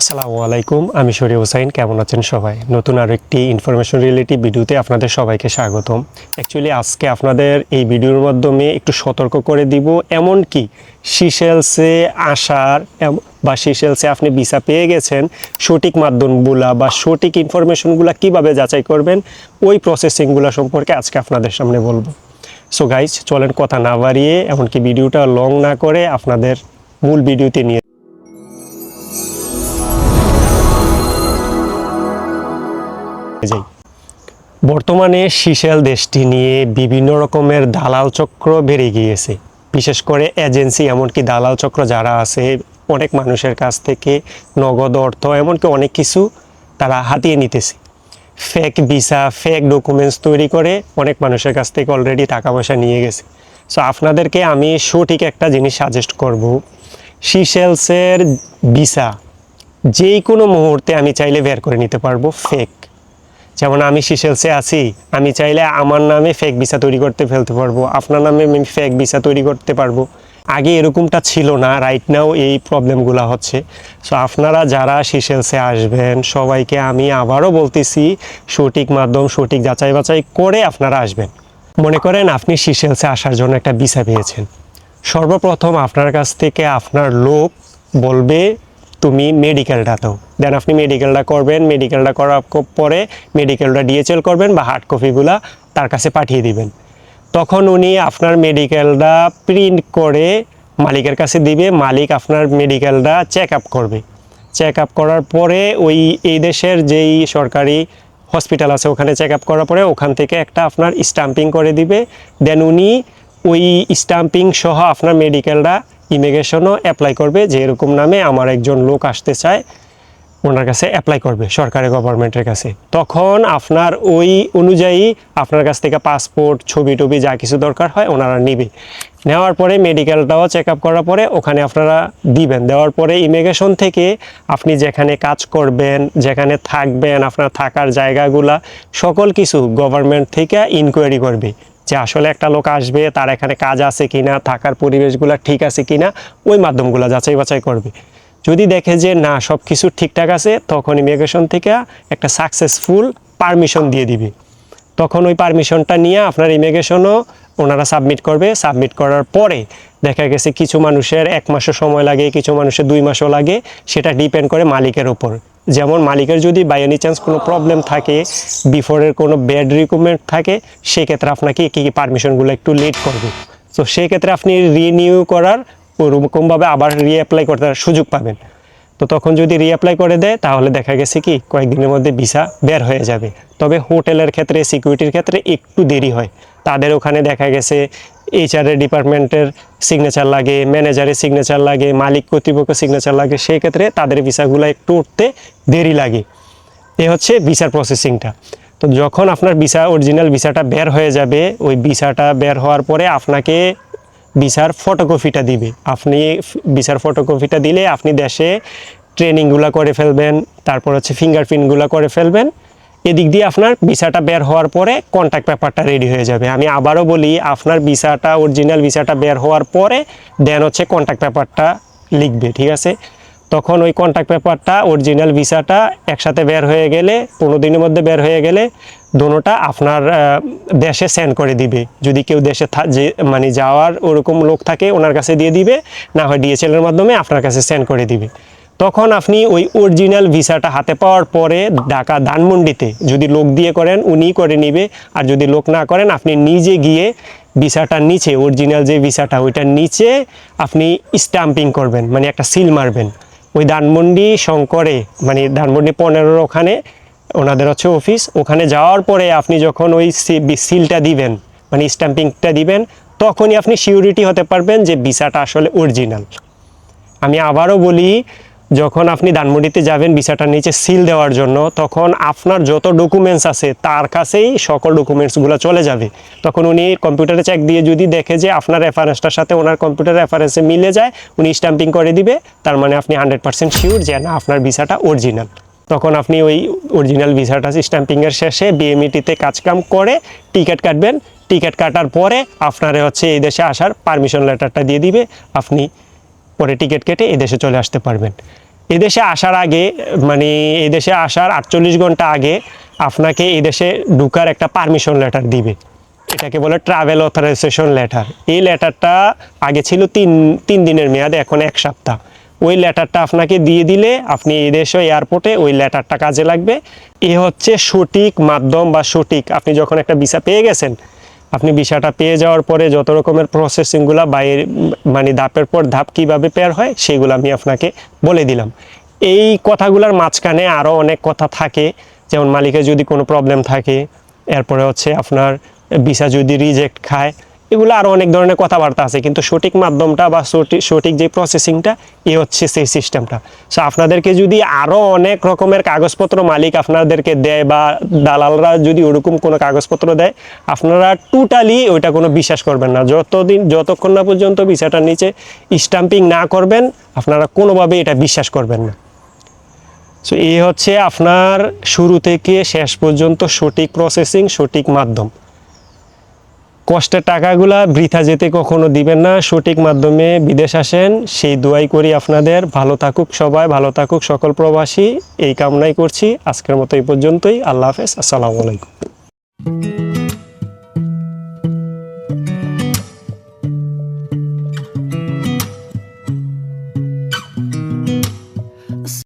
আসসালামু আলাইকুম, আমি শরীফ হোসাইন, কেমন আছেন সবাই? নতুন আর একটি ইনফরমেশন রিলেটিভ ভিডিওতে আপনাদের সবাইকে স্বাগতম। অ্যাকচুয়ালি আজকে আপনাদের এই ভিডিওর মাধ্যমে একটু সতর্ক করে দিব, এমন কি? সিশেলসে আসার বা সিশেলসে আপনি ভিসা পেয়ে গেছেন, সঠিক মাধ্যমগুলা বা সঠিক ইনফরমেশনগুলো কীভাবে যাচাই করবেন, ওই প্রসেসিংগুলো সম্পর্কে আজকে আপনাদের সামনে বলব। সো গাইজ চলেন কথা না বাড়িয়ে, এমনকি ভিডিওটা লং না করে আপনাদের মূল ভিডিওতে নিয়ে যাই। বর্তমানে সিশেল দেশটি নিয়ে বিভিন্ন রকমের দালাল চক্র বেড়ে গিয়েছে। বিশেষ করে এজেন্সি, এমনকি দালাল চক্র যারা আছে, অনেক মানুষের কাছ থেকে নগদ অর্থ, এমনকি অনেক কিছু তারা হাতিয়ে নিতেছে। ফেক ভিসা, ফেক ডকুমেন্টস তৈরি করে অনেক মানুষের কাছ থেকে অলরেডি টাকা পয়সা নিয়ে গেছে। সো আপনাদেরকে আমি সঠিক একটা জিনিস সাজেস্ট করব। সিশেলসের ভিসা, যেই কোনো মুহূর্তে আমি চাইলে বের করে নিতে পারব ফেক যেমন আমি সিশেলসে আছি, আমি চাইলে আমার নামে ফেক ভিসা তৈরি করতে ফেলতে পারব, আপনার নামে আমি ফেক ভিসা তৈরি করতে পারব। আগে এরকমটা ছিল না রাইট নাও এই প্রবলেমগুলো হচ্ছে। সো আপনারা যারা সিশেলসে আসবেন, সবাইকে আমি আবারও বলতেছি, সঠিক মাধ্যম, সঠিক যাচাই বাছাই করে আপনারা আসবেন। মনে করেন আপনি সিশেলসে আসার জন্য একটা ভিসা পেয়েছেন। সর্বপ্রথম আপনার কাছ থেকে আপনার লোক বলবে তুমি মেডিকেলটা দাও। দেন আপনি মেডিকেলটা করবেন মেডিকেলটা করার পরে মেডিকেলটা ডিএচএল করবেন বা হার্ড কপিগুলা তার কাছে পাঠিয়ে দিবেন। তখন উনি আপনার মেডিকেলটা প্রিন্ট করে মালিকের কাছে দিবে, মালিক আপনার মেডিকেলটা চেক আপ করবে। চেক আপ করার পরে ওই, এই দেশের যেই সরকারি হসপিটাল আছে, ওখানে চেক আপ করার পরে ওখান থেকে একটা আপনার স্টাম্পিং করে দিবে। দেন উনি ওই স্টাম্পিং সহ আপনার মেডিকেলটা ইমিগ্রেশনও অ্যাপ্লাই করবে, যে এরকম নামে আমার একজন লোক আসতে চায়, ওনার কাছে অ্যাপ্লাই করবে সরকারি গভর্নমেন্টের কাছে। তখন আপনার ওই অনুযায়ী আপনার কাছ থেকে পাসপোর্ট ছবি টবি যা কিছু দরকার হয় ওনারা নিবে। নেওয়ার পরে মেডিকেলটাও চেক আপ করার পরে ওখানে আপনারা দিবেন। দেওয়ার পরে ইমিগ্রেশন থেকে আপনি যেখানে কাজ করবেন, যেখানে থাকবেন, আপনার থাকার জায়গাগুলা, সকল কিছু গভর্নমেন্ট থেকে ইনকোয়ারি করবে। যে আসলে একটা লোক আসবে, তার এখানে কাজ আছে কি না থাকার পরিবেশগুলো ঠিক আছে কি না ওই মাধ্যমগুলো যাচাই বাছাই করবে। যদি দেখে যে না সব কিছু ঠিকঠাক আছে, তখন ইমিগ্রেশন থেকে একটা সাকসেসফুল পারমিশন দিয়ে দিবে। তখন ওই পারমিশনটা নিয়ে আপনার ইমিগ্রেশনও ওনারা সাবমিট করবে। সাবমিট করার পরে দেখা গেছে, কিছু মানুষের এক মাসও সময় লাগে, কিছু মানুষের দুই মাসও লাগে, সেটা ডিপেন্ড করে মালিকের ওপর। যেমন মালিকের যদি বাই এনি চান্স কোনো প্রবলেম থাকে বিফোরের কোনো ব্যাড রিকুমেন্ট থাকে, সেক্ষেত্রে আপনাকে কী কী পারমিশনগুলো একটু লেট করবে। তো সেক্ষেত্রে আপনি রিনিউ করার ওরকমভাবে আবার রিঅ্যাপ্লাই করতে সুযোগ পাবেন। তো তখন যদি রিঅ্যাপ্লাই করে দেয়, তাহলে দেখা গেছে কি, কয়েকদিনের মধ্যে ভিসা বের হয়ে যাবে। তবে হোটেলের ক্ষেত্রে সিকিউরিটির ক্ষেত্রে একটু দেরি হয়। তাদের ওখানে দেখা গেছে এইচআর ডিপার্টমেন্টের সিগনেচার লাগে ম্যানেজারের সিগনেচার লাগে, মালিক কর্তৃপক্ষ সিগনেচার লাগে, সেই ক্ষেত্রে তাদের ভিসাগুলো একটু উঠতে দেরি লাগে। এ হচ্ছে ভিসার প্রসেসিংটা তো যখন আপনার ভিসা অরিজিনাল ভিসাটা বের হয়ে যাবে, ওই ভিসাটা বের হওয়ার পরে আপনাকে ভিসার ফটোকপিটা দিবে। আপনি ভিসার ফটোকপিটা দিলে আপনি দেশে ট্রেনিংগুলো করে ফেলবেন, তারপর হচ্ছে ফিঙ্গারপ্রিন্টগুলো করে ফেলবেন। এদিক দিয়ে আপনার ভিসাটা বের হওয়ার পরে কন্ট্যাক্ট পেপারটা রেডি হয়ে যাবে। আমি আবারও বলি, আপনার ভিসাটা অরিজিনাল ভিসাটা বের হওয়ার পরে দেন হচ্ছে কন্ট্যাক্ট পেপারটা লিখবে, ঠিক আছে? তখন ওই কন্ট্যাক্ট পেপারটা অরিজিনাল ভিসাটা একসাথে বের হয়ে গেলে, পনেরো দিনের মধ্যে বের হয়ে গেলে দোনোটা আপনার দেশে সেন্ড করে দিবে। যদি কেউ দেশে যে মানে যাওয়ার ওরকম লোক থাকে, ওনার কাছে দিয়ে দিবে, না হয় ডিএচএল এর মাধ্যমে আপনার কাছে সেন্ড করে দিবে। তখন আপনি ওই অরিজিনাল ভিসাটা হাতে পাওয়ার পরে ঢাকা ধানমন্ডিতে যদি লোক দিয়ে করেন, উনিই করে নিবে। আর যদি লোক না করেন, আপনি নিজে গিয়ে ভিসাটার নিচে অরিজিনাল যে ভিসাটা ওইটার নিচে আপনি স্টাম্পিং করবেন মানে একটা সিল মারবেন। ওই ধানমন্ডি শঙ্করে মানে ধানমন্ডি পনেরোর ওখানে ওনাদের হচ্ছে অফিস ওখানে যাওয়ার পরে আপনি যখন ওই সিলটা দিবেন মানে স্ট্যাম্পিংটা দিবেন, তখনই আপনি সিউরিটি হতে পারবেন যে ভিসাটা আসলে অরিজিনাল আমি আবারও বলি, যখন আপনি ধানমন্ডিতে যাবেন ভিসাটার নিচে সিল দেওয়ার জন্য, তখন আপনার যত ডকুমেন্টস আছে, তার কাছেই সকল ডকুমেন্টসগুলো চলে যাবে। তখন উনি কম্পিউটারে চেক দিয়ে যদি দেখে যে আপনার রেফারেন্সটার সাথে ওনার কম্পিউটার রেফারেন্সে মিলে যায়, উনি স্ট্যাম্পিং করে দিবে, তার মানে আপনি হান্ড্রেড পার্সেন্ট শিওর যে না, আপনার ভিসাটা অরিজিনাল তখন আপনি ওই অরিজিনাল ভিসাটা স্ট্যাম্পিংয়ের শেষে বিএমইটিতে কাজকাম করে টিকিট কাটবেন। টিকিট কাটার পরে আপনারে হচ্ছে এই দেশে আসার পারমিশন লেটারটা দিয়ে দিবে। আপনি পরে টিকিট কেটে এদেশে চলে আসতে পারবেন। এদেশে আসার আগে মানে এদেশে আসার আটচল্লিশ ঘণ্টা আগে আপনাকে এদেশে ঢুকার একটা পারমিশন লেটার দিবে। এটাকে বলে ট্রাভেল অথরাইজেশন লেটার এই লেটারটা আগে ছিল তিন তিন দিনের মেয়াদে, এখন এক সপ্তাহ। ওই লেটারটা আপনাকে দিয়ে দিলে আপনি এদেশে এয়ারপোর্টে ওই লেটারটা কাজে লাগবে। এ হচ্ছে সঠিক মাধ্যম বা সঠিক, আপনি যখন একটা ভিসা পেয়ে গেছেন, আপনি ভিসাটা পেয়ে যাওয়ার পরে যত রকমের প্রসেসিংগুলো বাইরে মানে ধাপের পর ধাপ কীভাবে পেয়ার হয়, সেগুলো আমি আপনাকে বলে দিলাম। এই কথাগুলোর মাঝখানে আরও অনেক কথা থাকে, যেমন মালিকের যদি কোনো প্রবলেম থাকে, এরপরে হচ্ছে আপনার ভিসা যদি রিজেক্ট খায় এগুলো আরও অনেক ধরনের কথাবার্তা আছে, কিন্তু সঠিক মাধ্যমটা বা সঠিক সঠিক যে প্রসেসিংটা এ হচ্ছে সেই সিস্টেমটা সো আপনাদেরকে যদি আরও অনেক রকমের কাগজপত্র মালিক আপনাদেরকে দেয় বা দালালরা যদি ওরকম কোনো কাগজপত্র দেয়, আপনারা টোটালি ওইটা কোনো বিশ্বাস করবেন না। যতদিন, যতক্ষণ না পর্যন্ত ভিসাটার নিচে স্টাম্পিং না করবেন, আপনারা কোনোভাবে এটা বিশ্বাস করবেন না। সো এই হচ্ছে আপনার শুরু থেকে শেষ পর্যন্ত সঠিক প্রসেসিং সঠিক মাধ্যম। কষ্টের টাকাগুলা বৃথা যেতে কখনো দিবেন না। সঠিক মাধ্যমে বিদেশ আসেন। সেই দোয়াই করি আপনাদের। ভালো থাকুক সবাই, ভালো থাকুক সকল প্রবাসী। এই কামনাই করছি। আজকের মতো এই পর্যন্তই। আল্লাহ হাফেজ। আসসালামু আলাইকুম।